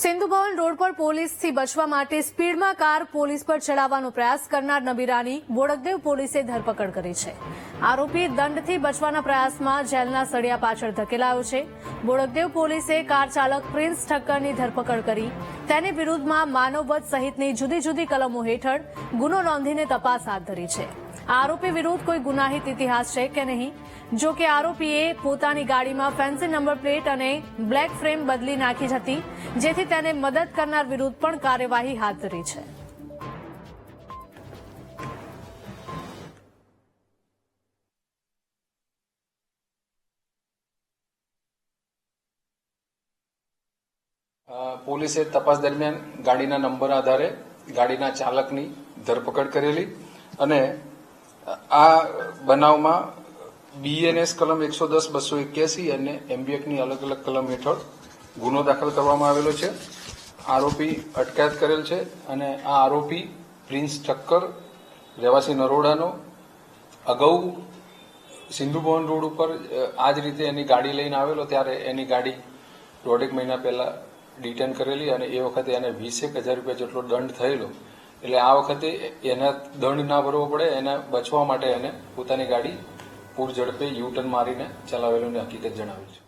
Sindhu Bhavan road પર પોલીસથી બચવા માટે સ્પીડમાં કાર પોલીસ પર ચડાવવાનો પ્રયાસ કરનાર નબીરાની બોડકદેવ પોલીસે ધરપકડ કરી છે. આરોપી દંડથી બચવાના પ્રયાસમાં જેલના સળિયા પાછળ ધકેલાયો છે. બોડકદેવ પોલીસે કાર ચાલક પ્રિન્સ ઠક્કરની ધરપકડ કરી. તેની વિરુદ્ધમાં માનવવધ સહિતની જુદી જુદી કલમો હેઠળ ગુનો નોંધીને તપાસ હાથ ધરી છે. આરોપી વિરુદ્ધ કોઈ ગુનાહિત ઇતિહાસ છે કે નહીં? જો કે આરોપીએ પોતાની ગાડીમાં ફેન્સી નંબર પ્લેટ અને બ્લેક ફ્રેમ બદલી નાખી હતી, જેથી તેને મદદ કરનાર વિરુદ્ધ પણ કાર્યવાહી હાથ ધરી છે. પોલીસે તપાસ દરમિયાન ગાડીના નંબર આધારે ગાડીના ચાલકની ધરપકડ કરેલી અને આ બનાવમાં બીએનએસ કલમ એકસો દસ, બસો એક્યાસી અને એમબીએકની અલગ અલગ કલમ હેઠળ ગુનો દાખલ કરવામાં આવેલો છે. આરોપી અટકાયત કરેલ છે અને આ આરોપી પ્રિન્સ ઠક્કર, રહેવાસી નરોડાનો, અગાઉ સિંધુ ભવન રોડ ઉપર આ જ રીતે એની ગાડી લઈને આવેલો, ત્યારે એની ગાડી દોઢેક મહિના પહેલા ડિટેન કરેલી અને એ વખતે એને વીસેક હજાર રૂપિયા જેટલો દંડ થયેલો. એટલે આ વખતે એના દંડ ના ભરવો પડે, એને બચવા માટે એને પોતાની ગાડી પૂર ઝડપે યુ ટર્ન મારીને ચલાવેલું હકીકત જણાવી છે.